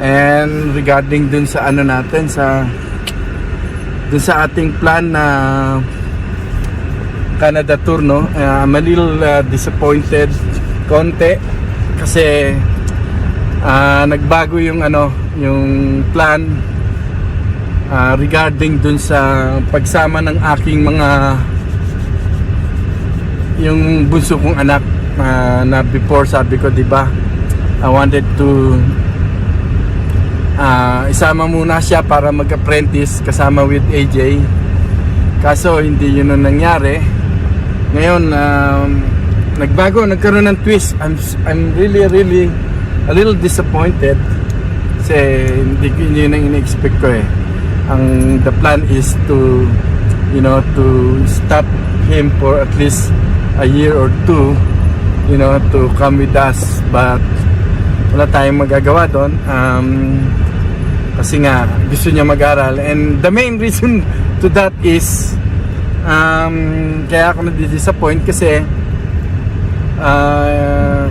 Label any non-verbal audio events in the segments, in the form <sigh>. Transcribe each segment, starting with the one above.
And regarding dun sa ano natin sa dun sa ating plan na Canada tour no, uh, I'm a little uh, disappointed konti kasi ah, nagbago yung ano, yung plan ah, regarding dun sa pagsama ng aking mga yung bunso kong anak ah, na before sabi ko 'di ba? I wanted to ah, isama muna siya para mag-apprentice kasama with AJ kaso hindi yun ang nangyari. Ngayon um, nagbago nagkaroon ng twist. I'm, I'm really really a little disappointed. Kasi hindi yun ang in-expect ko eh. Ang the plan is to you know to stop him for at least a year or two you know to come with us. But wala tayong magagawa doon. Um, kasi nga gusto niya mag-aral. And the main reason to that is um, kaya ako na-disappoint kasi ah,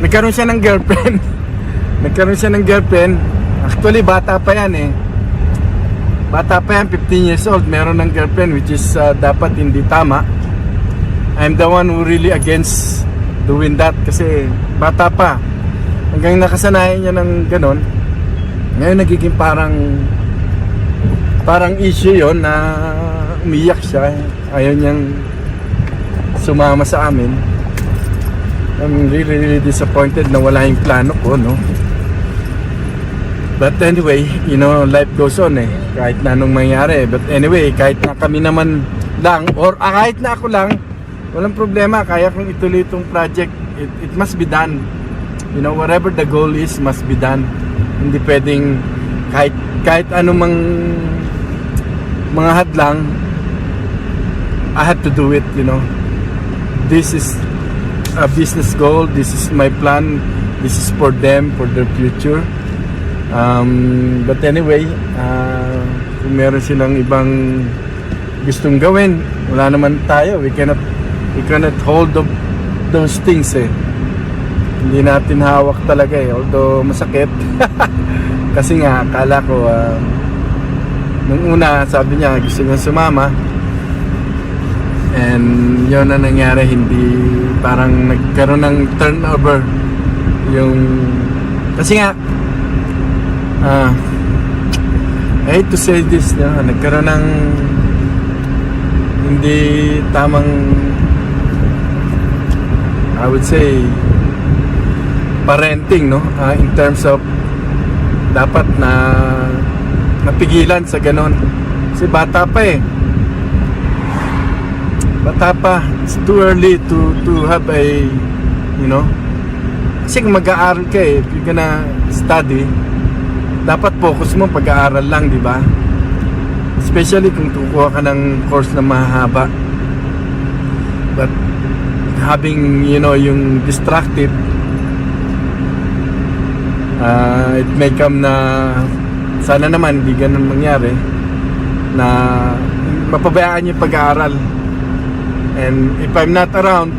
nagkaroon siya ng girlfriend. <laughs> Nagkaroon siya ng girlfriend. Actually bata pa yan eh. Bata pa yan 15 years old. Meron ng girlfriend which is ah, dapat hindi tama. I'm the one who really against doing that kasi bata pa. Hanggang nakasanayan niya ng ganon ngayon nagiging parang parang issue yon na umiyak siya ayaw niyang sumama sa amin I'm really really disappointed na wala yung plano ko no But anyway, you know, life goes on eh. Kahit na anong mangyari. But anyway, kahit na kami naman lang, or ah, kahit na ako lang, walang problema. Kaya kong ituloy itong project. It, it must be done. You know, whatever the goal is, must be done. Hindi pwedeng kahit, kahit anumang mga hadlang, I had to do it, you know. This is a business goal. This is my plan. This is for them, for their future. Um, but anyway, uh, kung meron silang ibang gustong gawin, wala naman tayo. We cannot, we cannot hold of those things eh. Hindi natin hawak talaga eh. Although masakit. <laughs> Kasi nga, akala ko, uh, nung una, sabi niya, gusto niya sumama. And yun na nangyari, hindi parang nagkaroon ng turnover yung kasi nga ah I hate to say this no, nagkaroon ng hindi tamang I would say parenting no? Ah, in terms of dapat na napigilan sa ganon. Kasi bata pa eh. Bata pa it's too early to to have a you know kasi kung mag-aaral ka eh if you're gonna study dapat focus mo pag-aaral lang di ba? Especially kung kukuha ka ng course na mahaba. But having you know yung distracted uh, it may come na sana naman di ganun mangyari na mapabayaan yung pag-aaral. And if I'm not around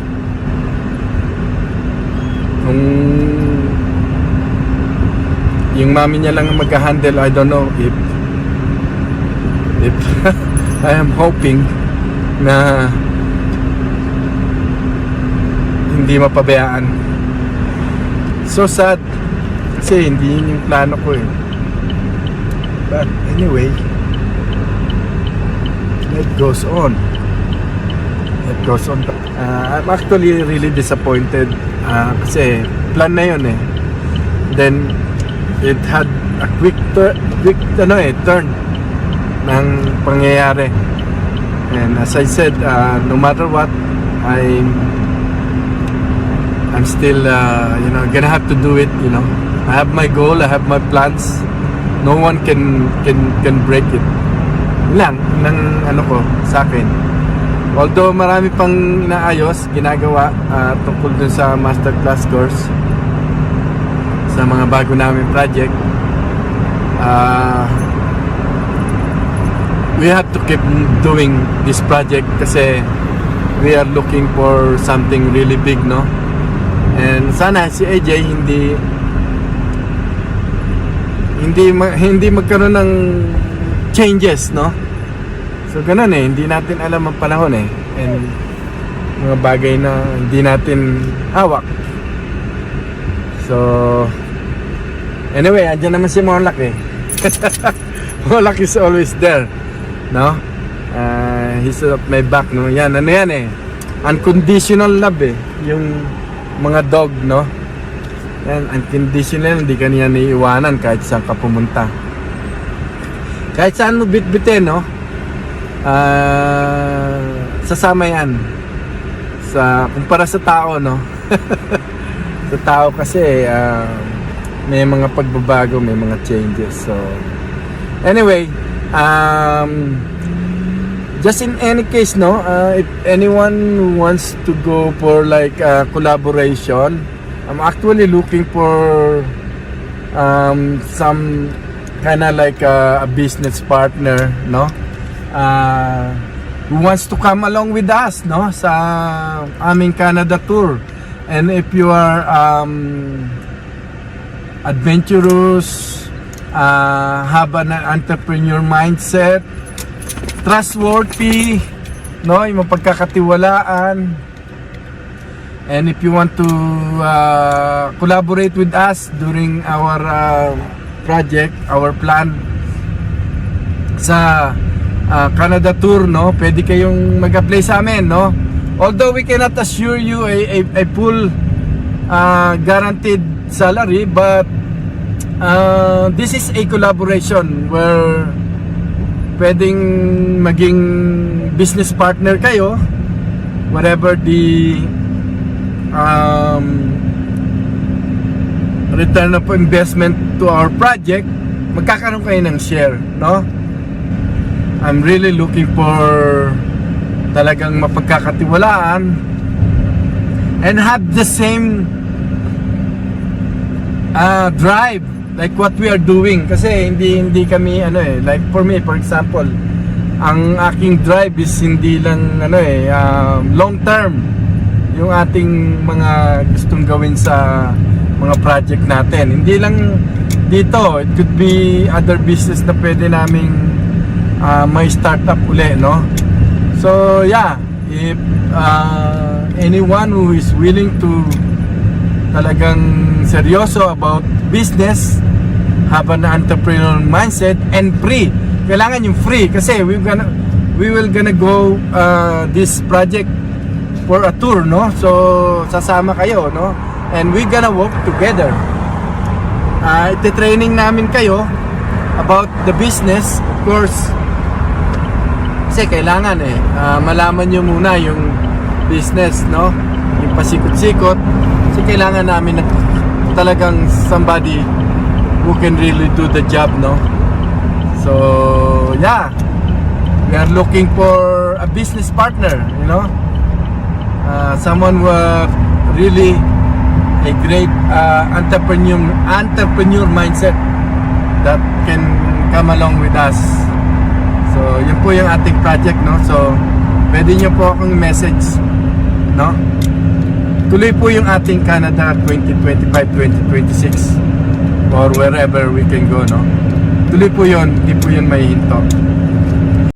kung yung mami niya lang ang mag-handle I don't know if if <laughs> I am hoping na hindi mapabayaan. So sad kasi hindi yun yung plano ko eh. But anyway life goes on. Life goes on. Uh, I'm actually really disappointed. Uh, kasi plan na yun eh. Then it had a quick tur- quick ano eh turn ng pangyayari. And as I said uh, no matter what I'm I'm still uh, you know gonna have to do it you know. I have my goal I have my plans. No one can can can break it. Lang ng ano ko sa akin. Although marami pang inaayos ginagawa uh, tungkol dun sa masterclass course sa mga bago namin project uh, we have to keep doing this project kasi we are looking for something really big no and sana si AJ hindi hindi hindi magkaroon ng changes, no? So ganun eh, hindi natin alam ang panahon eh. And mga bagay na hindi natin hawak. So anyway, andyan naman si Morlock eh. <laughs> Morlock is always there, no? Uh, he's at my back, no? Yan, ano yan eh. Unconditional love eh. Yung mga dog, no? Yan, unconditional, hindi ka niya naiiwanan kahit saan ka pumunta. Kahit saan mo bitbitin, no? Ah, sasama yan. Sa, kumpara sa tao, no? <laughs> sa tao kasi, ah, may mga pagbabago, may mga changes. So, anyway, um, just in any case, no, uh, if anyone wants to go for like uh, collaboration, I'm actually looking for um, some kind of like a, a business partner, no, uh, who wants to come along with us, no, sa aming Canada tour. And if you are um, adventurous, uh, have an entrepreneur mindset, trustworthy, no, yung mapagkakatiwalaan. And if you want to uh, collaborate with us during our uh, project, our plan sa uh, Canada tour, no, pwede kayong mag-apply sa amin, no. Although we cannot assure you a, a, a full uh, guaranteed salary, but uh, this is a collaboration where pwedeng maging business partner kayo whatever the um, return of investment to our project magkakaroon kayo ng share no? I'm really looking for talagang mapagkakatiwalaan and have the same uh, drive like what we are doing. Kasi hindi hindi kami ano eh like for me for example ang aking drive is hindi lang ano eh um, long term. Yung ating mga gustong gawin sa mga project natin. Hindi lang dito it could be other business na pwede naming uh, may startup uli no? So yeah if uh, anyone who is willing to talagang seryoso about business, have an entrepreneurial mindset, and free. Kailangan yung free kasi we gonna we will gonna go uh, this project for a tour, no? So sasama kayo, no? And we gonna work together. Uh, iti-training namin kayo about the business, of course. Kasi kailangan eh, uh, malaman nyo muna yung business, no? Yung pasikot-sikot. Kasi kailangan namin ng talagang somebody who can really do the job, no? So, yeah. We are looking for a business partner, you know? Uh, someone who are really a great uh, entrepreneur entrepreneur mindset that can come along with us. So, yun po yung ating project, no? So, pwede nyo po akong message, no? Tuloy po yung ating Canada 2025-2026 or wherever we can go, no? Tuloy po yun, hindi po yun may hinto.